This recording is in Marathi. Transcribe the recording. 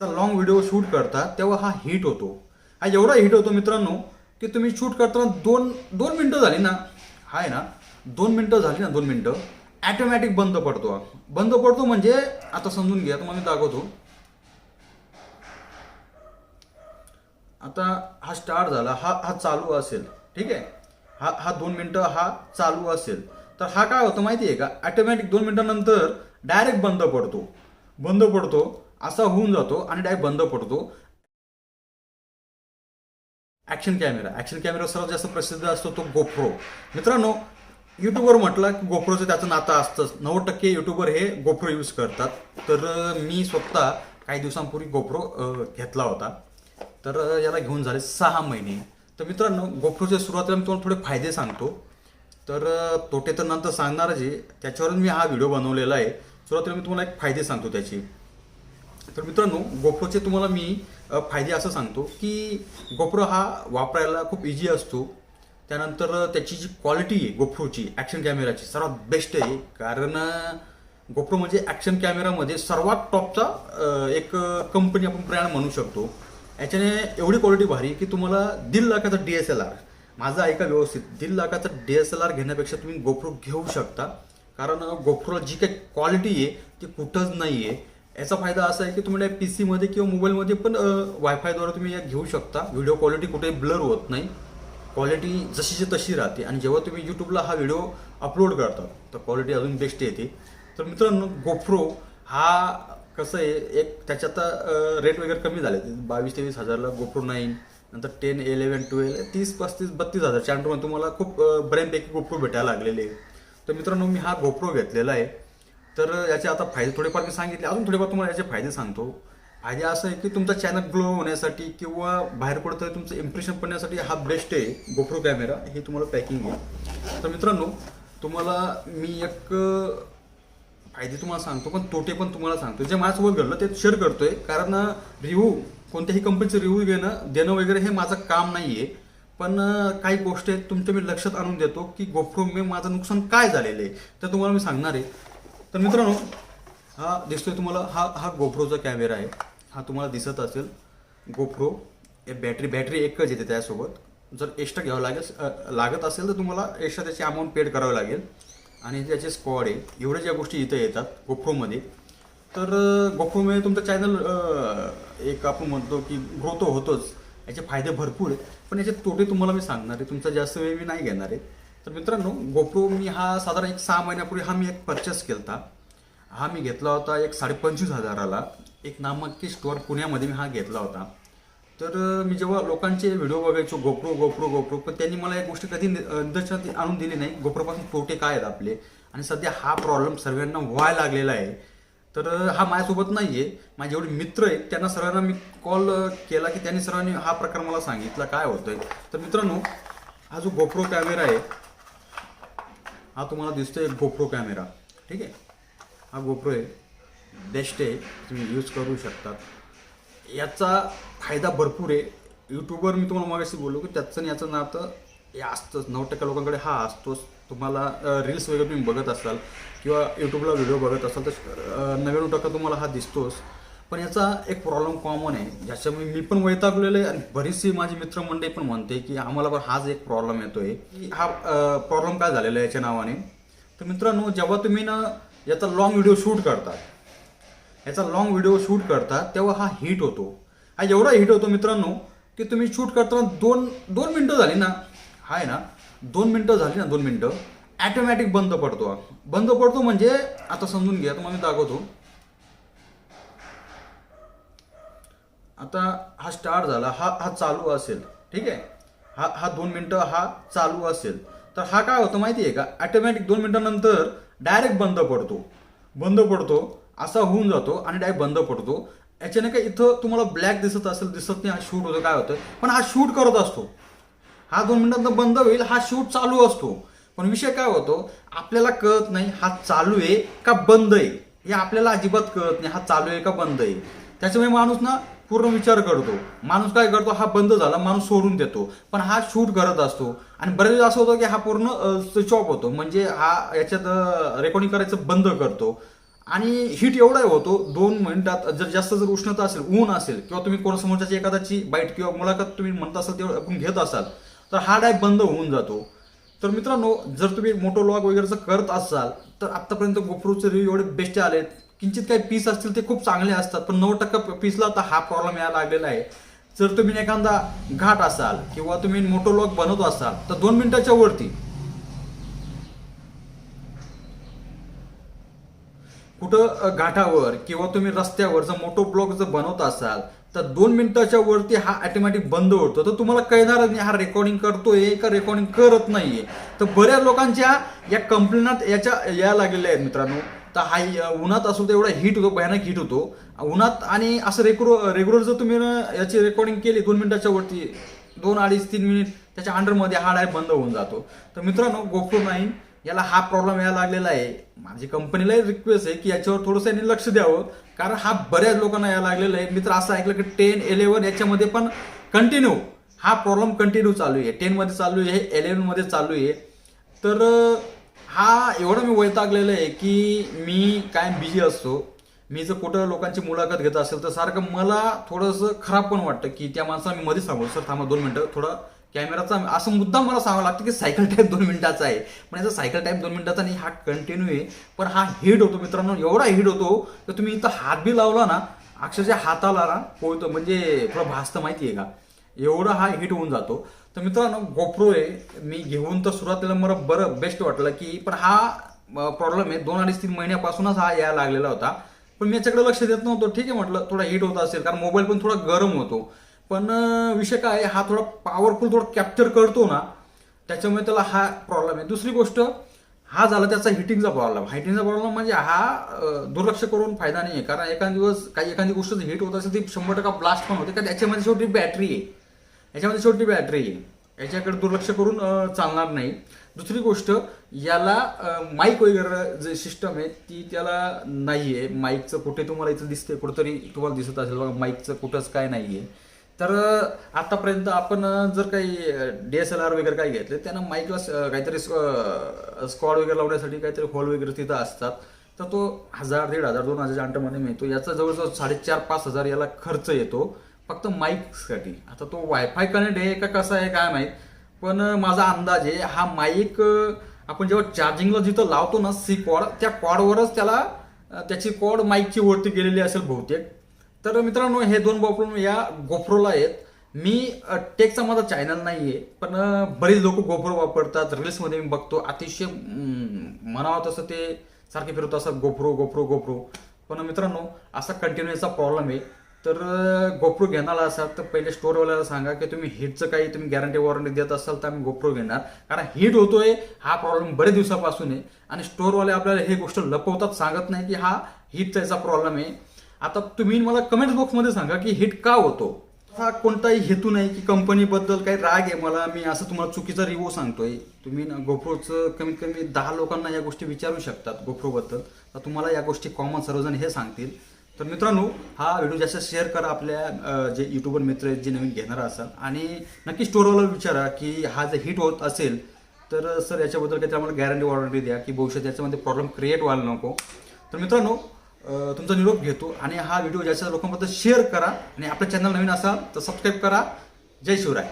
लॉंग व्हिडिओ शूट करता तेव्हा हा हिट होतो. हा एवढा हिट होतो मित्रांनो की तुम्ही शूट करताना दोन दोन मिनटं झाली ना आहे ना दोन मिनटं झाली ना दोन मिनटं ॲटोमॅटिक बंद पडतो बंद पडतो म्हणजे आता समजून घ्या तुम्हाला मी दाखवतो. आता हा स्टार्ट झाला हा हा चालू असेल ठीक आहे? हा हा दोन मिनटं हा चालू असेल. तर हा काय होतं माहिती आहे का? ॲटोमॅटिक दोन मिनटानंतर डायरेक्ट बंद पडतो. बंद पडतो. असा होऊन जातो आणि डायरेक्ट बंद पडतो. ॲक्शन कॅमेरा ॲक्शन कॅमेरा सर्वात जास्त प्रसिद्ध असतो तो गोप्रो मित्रांनो युट्यूबवर म्हटलं की गोप्रोचं त्याचं नातं असतंच. नव्वद टक्के युट्यूबर हे गोप्रो यूज करतात. तर मी स्वतः काही दिवसांपूर्वी गोप्रो घेतला होता. तर याला घेऊन झाले सहा महिने. तर मित्रांनो गोप्रोच्या सुरुवातीला मी तुम्हाला थोडे फायदे सांगतो. तर तोटे तर नंतर सांगणारच आहे. त्याच्यावरून मी हा व्हिडिओ बनवलेला आहे. सुरुवातीला मी तुम्हाला एक फायदे सांगतो त्याचे. तर मित्रांनो गोप्रोचे तुम्हाला मी फायदे असं सांगतो की गोप्रो हा वापरायला खूप इझी असतो. त्यानंतर त्याची जी क्वालिटी आहे गोप्रोची ॲक्शन कॅमेराची सर्वात बेस्ट आहे. कारण गोप्रो म्हणजे ॲक्शन कॅमेरामध्ये सर्वात टॉपचा एक कंपनी आपण ब्रँड म्हणू शकतो. याच्याने एवढी क्वालिटी भारी की तुम्हाला दीड लाखाचा डी एस एल आर माझा ऐका व्यवस्थित दीड लाखाचा डी एस एल आर घेण्यापेक्षा तुम्ही गोप्रो घेऊ शकता. कारण गोप्रोला जी काही क्वालिटी आहे ती कुठंच नाही आहे याचा फायदा असा आहे की तुम्ही पी सीमध्ये किंवा मोबाईलमध्ये पण वायफायद्वारे तुम्ही या घेऊ शकता. व्हिडिओ क्वालिटी कुठेही ब्लर होत नाही. क्वालिटी जशीची तशी राहते. आणि जेव्हा तुम्ही यूट्यूबला हा व्हिडिओ अपलोड करता तर क्वालिटी अजून बेस्ट येते. तर मित्रांनो गोप्रो हा कसं आहे एक त्याच्यात रेट वगैरे कमी झाले. बावीस तेवीस हजारला गोप्रो नाईन नंतर टेन इलेवन ट्वेल्व तीस पस्तीस बत्तीस हजार. चॅनलमध्ये तुम्हाला खूप बऱ्यापैकी गोप्रो भेटायला लागलेले. आहे. तर मित्रांनो मी हा गोप्रो घेतलेला आहे. तर याचे आता फायदे थोडेफार मी सांगितले. अजून थोडेफार तुम्हाला याचे फायदे सांगतो. फायदे असं आहे की तुमचा चॅनल ग्लो होण्यासाठी किंवा बाहेर पडतं तुमचं इम्प्रेशन पडण्यासाठी हा बेस्ट आहे गोप्रो कॅमेरा हे तुम्हाला पॅकिंग आहे. तर मित्रांनो तुम्हाला मी एक फायदे तुम्हाला सांगतो पण तोटे पण तुम्हाला सांगतो. जे माझ्यासोबत घडलं ते शेअर करतोय. कारण रिव्ह्यू कोणत्याही कंपनीचं रिव्ह्यू घेणं देणं वगैरे हे माझं काम नाही आहे पण काही गोष्टी आहेत तुमच्या मी लक्षात आणून देतो की गोप्रो मी माझं नुकसान काय झालेलं आहे. तर तुम्हाला मी सांगणार आहे तर मित्रांनो हा दिसतोय तुम्हाला हा हा गोप्रोचा कॅमेरा आहे. हा तुम्हाला दिसत असेल. गोप्रो हे बॅटरी बॅटरी एकच येते त्यासोबत. जर एक्स्ट्रा घ्यावं लागेल लागत असेल तर तुम्हाला एक्स्ट्रा त्याची अमाऊंट पेड करावं लागेल. आणि त्याचे स्क्वॉड आहे. एवढ्या ज्या गोष्टी इथं येतात गोप्रोमध्ये. तर गोप्रोमध्ये तुमचं चॅनल एक आपण म्हणतो की ग्रो होतोच. याचे फायदे भरपूर आहेत. पण याचे तोटे तुम्हाला मी सांगणार आहे. तुमचा जास्त वेळ मी नाही घेणार आहे. तर मित्रांनो गोप्रो मी हा साधारण एक सहा महिन्यापूर्वी हा मी एक परचेस केला हा मी घेतला होता एक साडेपंचवीस हजाराला. एक नामांकित स्टोअर पुण्यामध्ये मी हा घेतला होता. तर मी जेव्हा लोकांचे व्हिडिओ बघायचो गोप्रो गोप्रो गोप्रो पण त्यांनी मला एक गोष्ट कधी निदर्शनात आणून दिली नाही. गोप्रोपासून तोटे काय आहेत आपले? आणि सध्या हा प्रॉब्लेम सर्वांना व्हायला लागलेला आहे. तर हा माझ्यासोबत नाही आहे माझे जेवढे मित्र आहेत. त्यांना सर्वांना मी कॉल केला की त्यांनी सर्वांनी हा प्रकार मला सांगितला. काय होतोय? तर मित्रांनो हा जो गोप्रो कॅमेरा आहे हा तुम्हाला दिसतोय एक गोप्रो कॅमेरा ठीक आहे? हा गोप्रो आहे. बेस्ट आहे. तुम्ही यूज करू शकतात याचा फायदा भरपूर आहे. यूट्यूबवर मी तुम्हाला मागाशी बोललो की त्याचं आणि याचं नातं हे असतंच. नऊ टक्के लोकांकडे हा असतोच. तुम्हाला रील्स वगैरे तुम्ही बघत असाल किंवा यूट्यूबला व्हिडिओ बघत असाल तर नव्याण्णव टक्का तुम्हाला हा दिसतोच. पण याचा एक प्रॉब्लेम कॉमन आहे. ज्याच्यामुळे मी पण वैतागलेलो आहे आणि बरीचशी माझी मित्रमंडळी पण म्हणते की आम्हाला पण हाच एक प्रॉब्लेम येतोय. की हा प्रॉब्लेम काय झालेला आहे याच्या नावाने? तर मित्रांनो जेव्हा तुम्ही ना याचा लॉंग व्हिडिओ शूट करता याचा लॉंग व्हिडिओ शूट करता तेव्हा हा हिट होतो. हा एवढा हिट होतो मित्रांनो की तुम्ही शूट करताना दोन दोन मिनटं झाली ना आहे ना दोन मिनटं झाली ना दोन मिनटं ॲटोमॅटिक बंद पडतो बंद पडतो म्हणजे आता समजून घ्या तुम्हाला मी दाखवतो. आता हा स्टार्ट झाला हा हा चालू असेल ठीक आहे? हा हा दोन मिनटं हा चालू असेल. तर हा काय होतं माहिती आहे का? ॲटोमॅटिक दोन मिनटानंतर डायरेक्ट बंद पडतो. बंद पडतो असा होऊन जातो आणि डायरेक्ट बंद पडतो. याच्याने काय इथं तुम्हाला ब्लॅक दिसत असेल दिसत नाही हा शूट होतो काय होतं? पण हा शूट करत असतो. हा दोन मिनिटांत बंद होईल हा शूट चालू असतो. पण विषय काय होतो? आपल्याला कळत नाही हा चालू आहे का बंद आहे? हे आपल्याला अजिबात कळत नाही हा चालू आहे का बंद आहे? त्याच्यामुळे माणूस ना पूर्ण विचार करतो. माणूस काय करतो? हा बंद झाला माणूस सोडून देतो. पण हा शूट करत असतो. आणि बरेच असं होतं की हा पूर्ण स्विच ऑफ होतो. म्हणजे हा याच्यात रेकॉर्डिंग करायचं बंद करतो. आणि हीट एवढा होतो दोन मिनिटात जर जास्त जर उष्णता असेल ऊन असेल किंवा तुम्ही कोणासमोरच्याची एखाद्याची बाईट किंवा मुलाखत तुम्ही म्हणत असाल तेवढं आपण घेत असाल तर हा डायप बंद होऊन जातो. तर मित्रांनो जर तुम्ही मोटो लॉग वगैरेचं करत असाल तर आत्तापर्यंत गोप्रोचे रिव्ह्यू एवढे बेस्ट आलेत. किंचित काही पीस असतील ते खूप चांगले असतात पण नऊ टक्के पीसला तर हा प्रॉब्लेम यायला लागलेला आहे. जर तुम्ही एखादा घाट असाल किंवा तुम्ही मोठो लॉग बनवत असाल तर दोन मिनिटाच्या वरती. कुठं घाटावर किंवा तुम्ही रस्त्यावर जर मोटो ब्लॉक जर बनवत असाल तर दोन मिनिटाच्या वरती हा ऑटोमॅटिक बंद होतो तर तुम्हाला कळणार नाही हा रेकॉर्डिंग करतोय का रेकॉर्डिंग करत नाहीये. तर बऱ्याच लोकांच्या या कंप्लेनात याच्या या लागलेल्या आहेत मित्रांनो. तर हा उन्हात असो तर एवढा हीट होतो भयानक हीट होतो. उन्हात आणि असं रेग्युलर रेग्युलर जर तुम्ही याची रेकॉर्डिंग केली दोन मिनिटाच्या वरती दोन अडीच तीन मिनिट त्याच्या अंडरमध्ये हा डायरेक्ट बंद होऊन जातो. तर मित्रांनो गोप्रो नाईन याला हा प्रॉब्लेम यायला लागलेला आहे. माझी कंपनीलाही रिक्वेस्ट आहे की याच्यावर थोडंसं यांनी लक्ष द्यावं. कारण हा बऱ्याच लोकांना यायला लागलेला आहे. मित्र असं ऐकलं की टेन इलेवन याच्यामध्ये पण कंटिन्यू हा प्रॉब्लेम कंटिन्यू चालू आहे. टेनमध्ये चालू आहे इलेवनमध्ये चालू आहे. तर हा एवढं मी वैतागलेलं आहे की मी काय बिझी असतो. मी जर कुठं लोकांची मुलाखत घेत असेल तर सारखं मला थोडंसं खराब पण वाटतं की त्या माणसाला मी मध्ये सांगू सर थांबा दोन मिनिटं. थोडा कॅमेराचा असं मुद्दा मला सांगावं लागतं की सायकल टाईम दोन मिनिटाचा आहे. पण याचा सायकल टाईप दोन मिनिटाचा नाही हा कंटिन्यू आहे. पण हा हिट होतो मित्रांनो एवढा हिट होतो तर तुम्ही इथं हात बी लावला ना अक्षरशः हाताला ना पोळतो म्हणजे थोडं भासतं माहिती आहे का? एवढा हा हिट होऊन जातो. तर मित्रांनो गोप्रो आहे मी घेऊन तर सुरुवातीला मला बरं बेस्ट वाटलं की पण हा प्रॉब्लेम आहे. दोन अडीच तीन महिन्यापासूनच हा यायला लागलेला होता. पण मी याच्याकडे लक्ष देत नव्हतो. ठीक आहे म्हटलं थोडा हिट होत असेल कारण मोबाईल पण थोडा गरम होतो. पण विषय काय हा थोडा पॉवरफुल थोडा कॅप्चर करतो ना त्याच्यामुळे त्याला हा प्रॉब्लेम आहे. दुसरी गोष्ट हा झाला त्याचा हिटिंगचा प्रॉब्लेम हिटिंगचा प्रॉब्लेम म्हणजे हा दुर्लक्ष करून फायदा नाही आहे कारण एखाद दिवस काही एखादी गोष्ट हिट होत असेल ती शंभर टक्का ब्लास्ट पण होते. कारण याच्यामध्ये शेवटी बॅटरी आहे. याच्यामध्ये छोटी बॅटरी आहे. याच्याकडे दुर्लक्ष करून चालणार नाही. दुसरी गोष्ट याला माईक वगैरे जे सिस्टम आहे ती त्याला नाही आहे माईकचं कुठे तुम्हाला इथं दिसते कुठंतरी तुम्हाला दिसत असेल. बघा माईकचं कुठंच काय नाही आहे तर आतापर्यंत आपण जर काही डी एस एल आर वगैरे काही घेतले त्यांना माईकला काहीतरी स्कॉड वगैरे लावण्यासाठी काहीतरी हॉल वगैरे तिथं असतात. तर तो हजार दीड हजार दोन हजारच्या अंटरमध्ये मिळतो. याचा जवळजवळ साडेचार पाच हजार याला खर्च येतो. फक्त माईकसाठी आता तो वायफाय कनेक्ट आहे का कसा आहे काय माहीत. पण माझा अंदाज आहे हा माईक आपण जेव्हा चार्जिंगला जिथं लावतो ना सी कॉड त्या कॉडवरच त्याला त्याची कॉड माईकची वरती गेलेली असेल बहुतेक. तर मित्रांनो हे दोन प्रॉब्लेम या गोप्रोला आहेत. मी टेकचा माझा चॅनल नाही आहे पण बरेच लोक गोप्रो वापरतात. रील्समध्ये मी बघतो. अतिशय हम्म, म्हणावं तसं ते सारखे फिरवतो असतात गोप्रो गोप्रो गोप्रो पण मित्रांनो असा कंटिन्यू प्रॉब्लेम आहे. तर गोप्रो घेणार असाल तर पहिले स्टोअरवाल्याला सांगा की तुम्ही हिटचं काही तुम्ही गॅरंटी वॉरंटी देत असाल तर आम्ही गोप्रो घेणार. कारण हिट होतोय हा प्रॉब्लेम बरेच दिवसापासून आहे. आणि स्टोअरवाले आपल्याला हे गोष्ट लपवतात सांगत नाही की हा हिटचा याचा प्रॉब्लेम आहे. आता तुम्ही मला कमेंट बॉक्समध्ये सांगा की हिट का होतो? हा कोणताही हेतू नाही की कंपनीबद्दल काही राग आहे मला मी असं तुम्हाला चुकीचा रिव्ह्यू सांगतोय. तुम्ही ना गोप्रोचं कमीत कमी दहा लोकांना या गोष्टी विचारू शकतात गोप्रोबद्दल तर तुम्हाला या गोष्टी कॉमन सर्वजण हे सांगतील. तर मित्रांनो हा व्हिडिओ जास्त शेअर करा आपल्या जे युट्यूबर मित्र आहेत जे नवीन घेणार असाल. आणि नक्की स्टोरवाला विचारा की हा जर हिट होत असेल तर सर याच्याबद्दल काहीतरी आम्हाला गॅरंटी वॉरंटी द्या की भविष्यात याच्यामध्ये प्रॉब्लेम क्रिएट व्हायला नको. तर मित्रांनो तुमचा निरोप घेतो आणि हा व्हिडिओ जास्त लोकांबद्दल शेअर करा. आणि आपलं चॅनल नवीन असाल तर सबस्क्राईब करा. जय शिवराय.